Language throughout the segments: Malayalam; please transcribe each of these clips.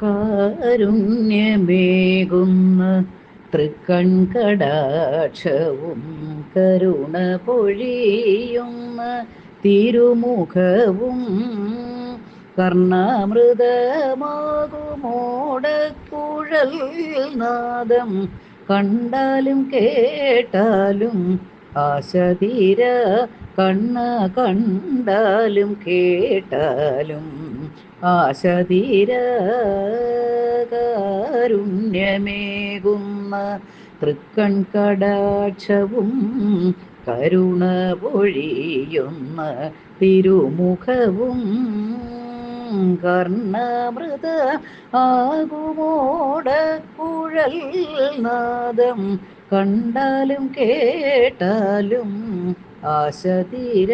കാരുണ്യമേകുന്ന തൃക്കൺകടാക്ഷവും കരുണ പൊഴിയുന്ന തിരുമുഖവും കർണാമൃതമാകുമോടക്കുഴൽ നാദം കണ്ടാലും കേട്ടാലും ആശതീര കണ്ണ കണ്ടാലും കേട്ടാലും ആശ തൃക്കൺകടാക്ഷവും കരുണ പൊഴിയുന്ന തിരുമുഖവും കർണമൃത ആകുമോടക്കുഴൽ നാദം കണ്ടാലും കേട്ടാലും ആശ തീര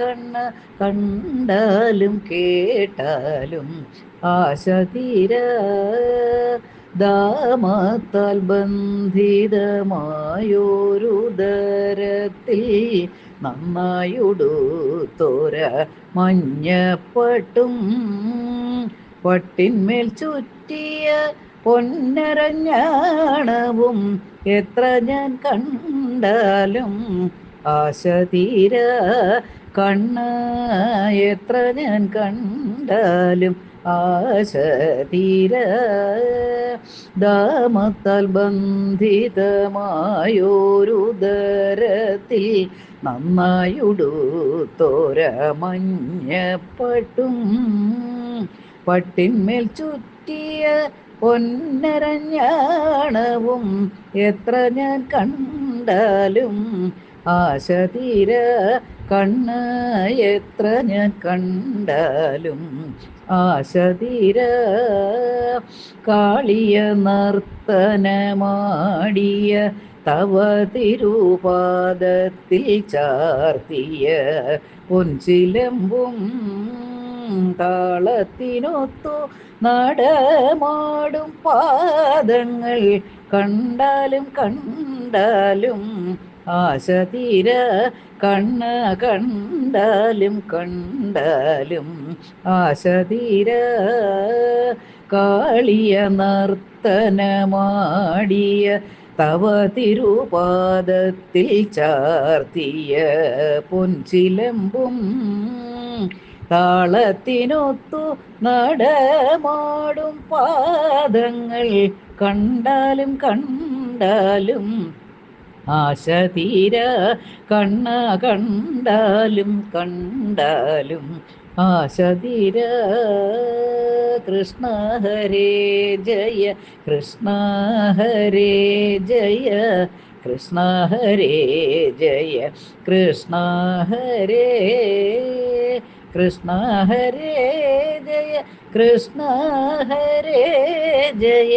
കണ്ണ കണ്ടാലും കേട്ടാലും ആശ തീര ദാമത്താൽ നന്നായുടു നന്നായുടുത്തോര മഞ്ഞപ്പട്ടും പട്ടിന്മേൽ ചുറ്റിയ പൊന്നരഞ്ഞാണവും എത്ര ഞാൻ കണ്ടാലും ആശ കണ്ണ് എത്ര ഞാൻ കണ്ടാലും ആശതീര ദാമത്താൽ ദാമത്താൽ നന്നായുടു നന്നായുടുത്തോര മഞ്ഞപ്പട്ടും പട്ടിന്മേൽ ചുറ്റിയ പൊന്നരഞ്ഞാണവും എത്ര ഞാൻ കണ്ടാലും ആശ തീര കണ്ണ എത്ര ഞാൻ കണ്ടാലും ആശ തീര കാളിയ നർത്തനമാടിയ തവ തിരുപാദത്തിൽ ചാർത്തിയ പൊൻചിലമ്പും താളത്തിനൊത്തു നടമാടും പാദങ്ങൾ കണ്ടാലും കണ്ടാലും ആശ കണ്ണ് കണ്ണ കണ്ടാലും കണ്ടാലും ആശതീര കാളിയ നർത്തനമാടിയ തവ തിരുപാദത്തിൽ ചാർത്തിയ പൊൻചിലമ്പും താളത്തിനൊത്തു നടമാടും പാദങ്ങൾ കണ്ടാലും കണ്ടാലും ആശ തീര കണ്ണ കണ്ടാലും കണ്ടാലും ആശ തീര കൃഷ്ണ ഹരേ ജയ കൃഷ്ണ ഹരേ ജയ കൃഷ്ണ ഹരേ ജയ കൃഷ്ണ ഹരേ കൃഷ്ണ ഹരേ ജയ കൃഷ്ണ ഹരേ ജയ.